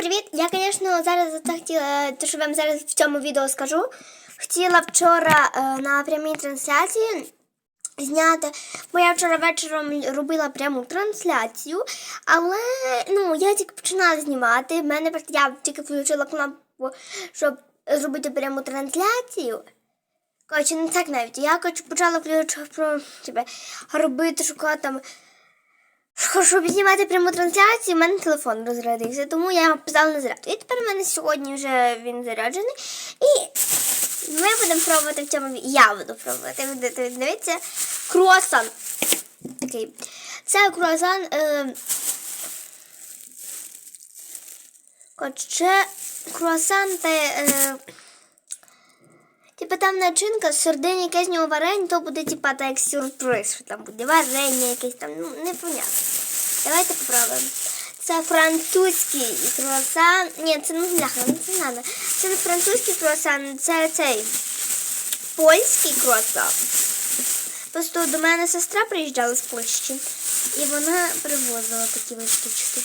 Привіт! Я, звісно, зараз захотіла, те, що вам зараз в цьому відео скажу. Хотіла вчора е, на прямій трансляції зняти, бо я вчора вечором робила пряму трансляцію, але ну, я тільки починала знімати. В мене я тільки включила кнопку, щоб зробити пряму трансляцію. Коротше, не так навіть. Я коротше, почала включити робити шоколад там. Щоб знімати пряму трансляцію, в мене телефон розрядився, тому я його поставила на зарядку. І тепер у мене сьогодні вже він заряджений. І ми будемо пробувати в цьому Я буду пробувати. Будете. Круасан. Такий. Це круасан. Е... Коротше, круасан та. Е... Типа там начинка, сердині якесь нього варення, то буде типа так як сюрприз, що там буде варення якесь там, ну непонятно. Давайте попробуємо. Це французький круасан. Ні, це ну бляха, ну це надо. Це не французький круасан, це цей польський круасан. Просто до мене сестра приїжджала з Польщі, і вона привозила такі ось штучки.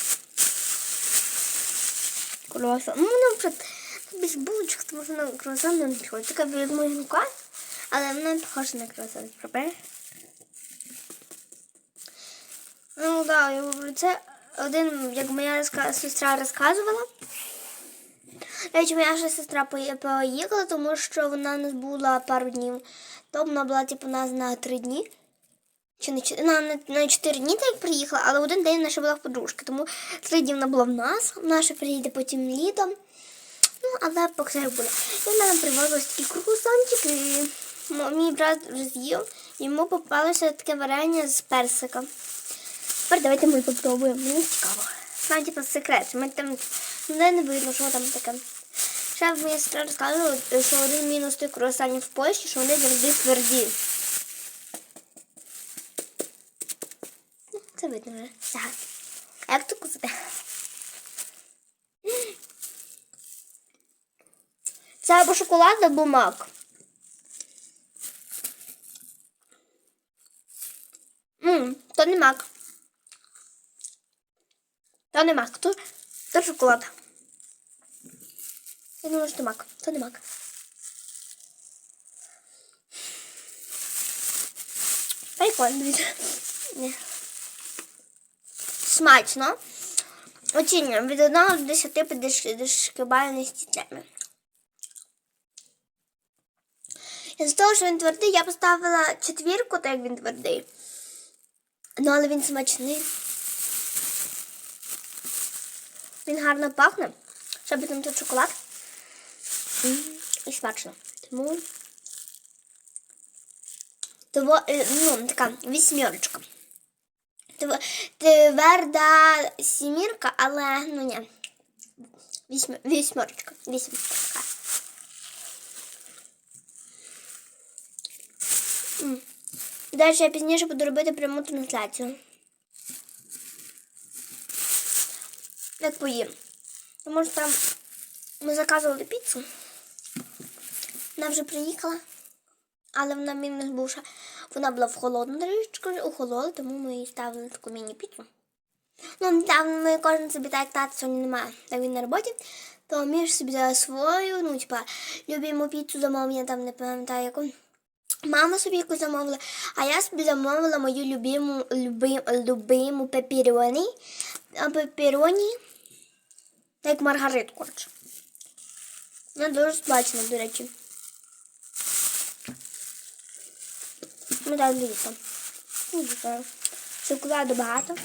Круасан. Ну, воно без булочок, тому що на круасан не підходить. Така від мука, але вона не похожа на круасан. Правда? Ну да, я говорю, це один, як моя сестра розказувала. Речі, моя ще сестра поїхала, тому що вона нас була пару днів. То вона була типу нас на три дні. Чи не на, на, на чотири дні так приїхала, але один день наша була в подружки. Тому три дні вона була в нас. Вона ще приїде потім літом. Ну, але поки що була. І в мене привозили ось такі круасанчики. і Мій брат вже з'їв. Йому попалося таке варення з персика. Тепер давайте ми попробуємо. Мені цікаво. Там типу секрет. Ми там ніде не видно, що там таке. Ще моя сестра розказувала, що один мінус тих круасанів в Польщі, що вони завжди тверді. Ну, Це видно вже. Так. Як тут кусати? Це або шоколад, або мак. Ммм, то не мак. То не мак, то, то шоколад. Я думаю, що мак. То не мак. Прикольно, дивіться. Смачно. Оцінюємо від 1 до 10 по дешкибальності теми. Із того, що він твердий, я поставила четвірку, так як він твердий. Ну, але він смачний. Він гарно пахне. Ще би там тут шоколад. І смачно. Тому. Того, е, ну, така вісьмірочка. Тверда сімірка, але ну ні. Вісьмі- Вісьмірочка. Вісьмірочка. Далі я пізніше буду робити пряму трансляцію. Як поїм. Тому що там ми заказували піцу. Вона вже приїхала. Але вона мінус буша. Вона була в холодну трішечку, охолола, тому ми їй ставили таку міні-піцу. Ну, недавно ми кожен собі так як тата сьогодні немає, так він на роботі, то ми ж собі свою, ну, типа, любиму піцу замовлення, там не пам'ятаю яку. Мама собі якусь замовила, а я собі замовила мою любиму, любим, любиму пепіроні. Пепіроні, так як маргаритку, коротше. Вона дуже смачна, до речі. Ну так. Дивіться. Шоколаду багато.